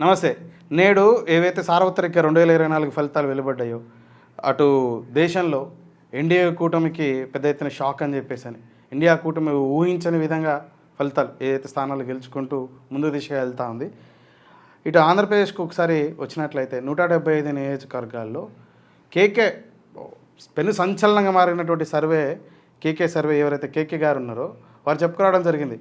నమస్తే. నేడు ఏవైతే సార్వత్రిక రెండు వేల ఇరవై నాలుగు ఫలితాలు వెలువడ్డాయో అటు దేశంలో ఎన్డీఏ కూటమికి పెద్ద ఎత్తున షాక్ అని చెప్పేసి అని ఇండియా కూటమి ఊహించని విధంగా ఫలితాలు ఏదైతే స్థానాలు గెలుచుకుంటూ ముందు దిశగా వెళ్తా ఉంది. ఇటు ఆంధ్రప్రదేశ్కు ఒకసారి వచ్చినట్లయితే నూట డెబ్బై ఐదు నియోజకవర్గాల్లో కేకే పెను సంచలనంగా మారినటువంటి సర్వే కేకే సర్వే ఎవరైతే కేకే గారు ఉన్నారో వారు చెప్పుకురావడం జరిగింది.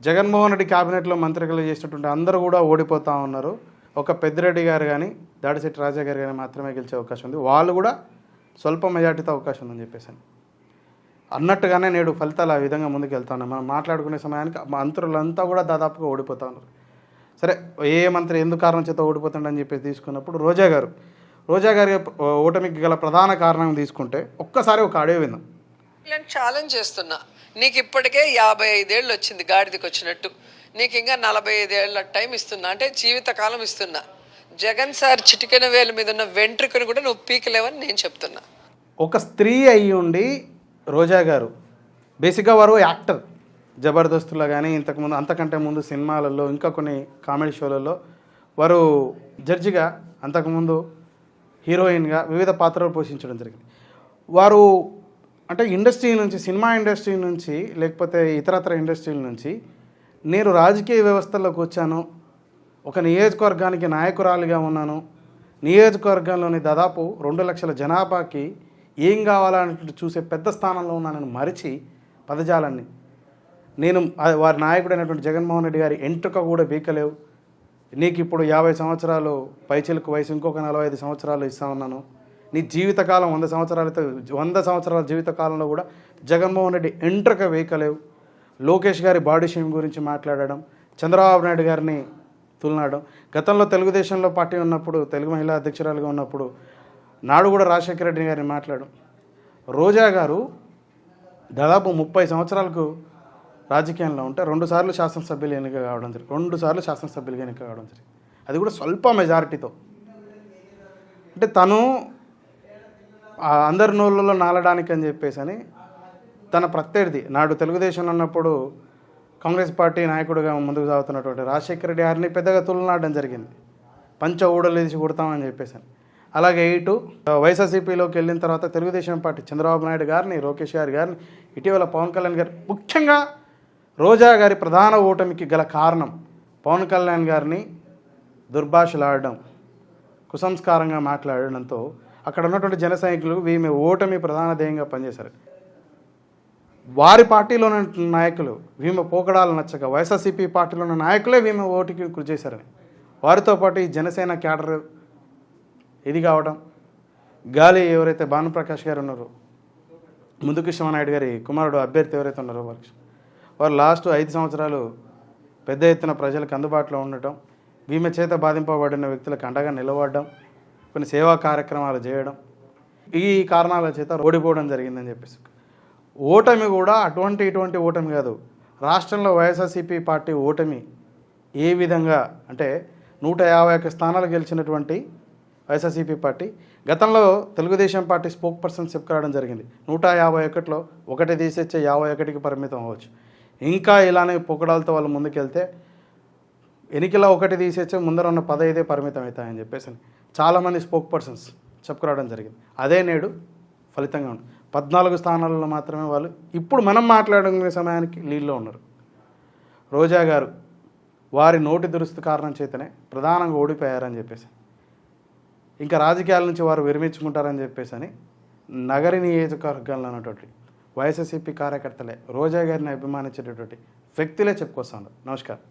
జగన్మోహన్ రెడ్డి క్యాబినెట్లో మంత్రికలు చేసినటువంటి అందరూ కూడా ఓడిపోతూ ఉన్నారు. ఒక పెద్దిరెడ్డి గారు కానీ దాడిశెట్టి రాజా గారు కానీ మాత్రమే గెలిచే అవకాశం ఉంది. వాళ్ళు కూడా స్వల్ప మెజార్టీతో అవకాశం ఉందని చెప్పేసి అన్నట్టుగానే నేడు ఫలితాలు ఆ విధంగా ముందుకు వెళ్తా ఉన్నాయి మనం మాట్లాడుకునే సమయానికి మంత్రులంతా కూడా దాదాపుగా ఓడిపోతా ఉన్నారు. సరే ఏ మంత్రి ఎందుకు కారణం చేత ఓడిపోతుండని చెప్పేసి తీసుకున్నప్పుడు రోజా గారు. రోజా గారి ఓటమికి గల ప్రధాన కారణం తీసుకుంటే ఒక్కసారి ఒక ఆడియో విందాం నేను ఛాలెంజ్ చేస్తున్నా. నీకు ఇప్పటికే యాభై ఐదేళ్ళు వచ్చింది గాడిదకి వచ్చినట్టు. నీకు ఇంకా నలభై ఐదేళ్ళ టైం ఇస్తున్నా. అంటే జీవితకాలం ఇస్తున్నా. జగన్ సార్ చిటికెన వేల మీద ఉన్న వెంట్రుకను కూడా నువ్వు పీకలేవని నేను చెప్తున్నా. ఒక స్త్రీ అయి ఉండి రోజా గారు బేసిక్గా వారు యాక్టర్. జబర్దస్తులో కానీ ఇంతకుముందు అంతకంటే ముందు సినిమాలలో ఇంకా కొన్ని కామెడీ షోలలో వారు జడ్జిగా అంతకుముందు హీరోయిన్గా వివిధ పాత్రలు పోషించడం జరిగింది. వారు అంటే ఇండస్ట్రీ నుంచి సినిమా ఇండస్ట్రీ నుంచి లేకపోతే ఇతరత్ర ఇండస్ట్రీల నుంచి నేను రాజకీయ వ్యవస్థలోకి వచ్చాను. ఒక నియోజకవర్గానికి నాయకురాలిగా ఉన్నాను. నియోజకవర్గంలోని దాదాపు రెండు లక్షల జనాభాకి ఏం కావాలన్నట్టు చూసే పెద్ద స్థానంలో ఉన్నానని మరిచి పదజాలాన్ని. నేను ఆ- వారి నాయకుడైనటువంటి జగన్మోహన్ రెడ్డి గారి ఎంటుక కూడా బీకలేవు నీకు ఇప్పుడు యాభై సంవత్సరాలు పైచిలకు వయసు ఇంకొక నలభై ఐదు సంవత్సరాలు ఇస్తా ఉన్నాను. నీ జీవితకాలం వంద సంవత్సరాలతో వంద సంవత్సరాల జీవితకాలంలో కూడా జగన్మోహన్ రెడ్డి ఎంట్రక వేయకలేవు. లోకేష్ గారి బాడీ షేమ్ గురించి మాట్లాడడం చంద్రబాబు నాయుడు గారిని తులనాడడం గతంలో తెలుగుదేశంలో పార్టీ ఉన్నప్పుడు తెలుగు మహిళా అధ్యక్షురాలుగా ఉన్నప్పుడు నాడు కూడా రాజశేఖర రెడ్డి గారిని మాట్లాడడం. రోజా గారు దాదాపు ముప్పై సంవత్సరాలకు రాజకీయంలో ఉంటే రెండుసార్లు శాసనసభ్యులు ఎన్నిక కావడం జరిగింది. రెండు సార్లు శాసనసభ్యులుగా ఎన్నిక కావడం జరిగింది. అది కూడా స్వల్ప మెజారిటీతో అంటే తను అందరి నోళ్ళలో నాలడానికి అని చెప్పేసి అని తన ప్రత్యర్థి నాడు తెలుగుదేశంలో ఉన్నప్పుడు కాంగ్రెస్ పార్టీ నాయకుడిగా ముందుకు సాగుతున్నటువంటి రాజశేఖర రెడ్డి గారిని పెద్దగా తులనాడడం జరిగింది. పంచ ఊడలేసి కొడతామని చెప్పేసి అలాగే ఇటు వైఎస్ఆర్సీపీలోకి వెళ్ళిన తర్వాత తెలుగుదేశం పార్టీ చంద్రబాబు నాయుడు గారిని లోకేష్ గారి గారిని ఇటీవల పవన్ కళ్యాణ్ గారు ముఖ్యంగా రోజా గారి ప్రధాన ఓటమికి గల కారణం పవన్ కళ్యాణ్ గారిని దుర్భాషలాడడం కుసంస్కారంగా మాట్లాడడంతో అక్కడ ఉన్నటువంటి జన సైనికులు వీమె ఓటమి ప్రధాన ధ్యేయంగా పనిచేశారు. వారి పార్టీలో ఉన్న నాయకులు వీమ పోకడాలు నచ్చక వైఎస్ఆర్సీపీ పార్టీలో ఉన్న నాయకులే వీమె ఓటుకి కృషి చేశారని వారితో పాటు ఈ జనసేన క్యాడర్ ఇది కావడం గాలి ఎవరైతే భానుప్రకాష్ గారు ఉన్నారో ముందు కృష్ణనాయుడు గారి కుమారుడు అభ్యర్థి ఎవరైతే ఉన్నారో వారికి. వారు లాస్ట్ ఐదు సంవత్సరాలు పెద్ద ఎత్తున ప్రజలకు అందుబాటులో ఉండటం వీమ చేత బాధింపబడిన వ్యక్తులకు అండగా నిలబడడం కొన్ని సేవా కార్యక్రమాలు చేయడం ఈ కారణాల చేత ఓడిపోవడం జరిగిందని చెప్పేసి. ఓటమి కూడా అటువంటి ఇటువంటి ఓటమి కాదు. రాష్ట్రంలో వైఎస్ఆర్సీపీ పార్టీ ఓటమి ఏ విధంగా అంటే నూట యాభై ఒక్క స్థానాలు గెలిచినటువంటి వైఎస్ఆర్సీపీ పార్టీ గతంలో తెలుగుదేశం పార్టీ స్పోక్ పర్సన్ చెప్పుకోవడం జరిగింది. నూట యాభై ఒకటిలో ఒకటి తీసేచ్చే యాభై ఒకటికి పరిమితం అవ్వచ్చు. ఇంకా ఇలానే పొగడాలతో వాళ్ళు ముందుకెళ్తే ఎన్నికల ఒకటి తీసేచ్చే ముందర ఉన్న పదైదే పరిమితం అవుతాయని చెప్పేసి చాలామంది స్పోక్ పర్సన్స్ చెప్పుకురావడం జరిగింది. అదే నేడు ఫలితంగా ఉంది. పద్నాలుగు స్థానాలలో మాత్రమే వాళ్ళు ఇప్పుడు మనం మాట్లాడుకునే సమయానికి లీడ్లో ఉన్నారు. రోజా గారు వారి నోటి దురుస్తు కారణం చేతనే ప్రధానంగా ఓడిపోయారని చెప్పేసి ఇంకా రాజకీయాల నుంచి వారు విరమించుకుంటారని చెప్పేసి అని నగరి నియోజకవర్గంలో ఉన్నటువంటి వైఎస్ఎస్సీపీ కార్యకర్తలే రోజా గారిని అభిమానించేటటువంటి వ్యక్తులే చెప్పుకొస్తాను నమస్కారం.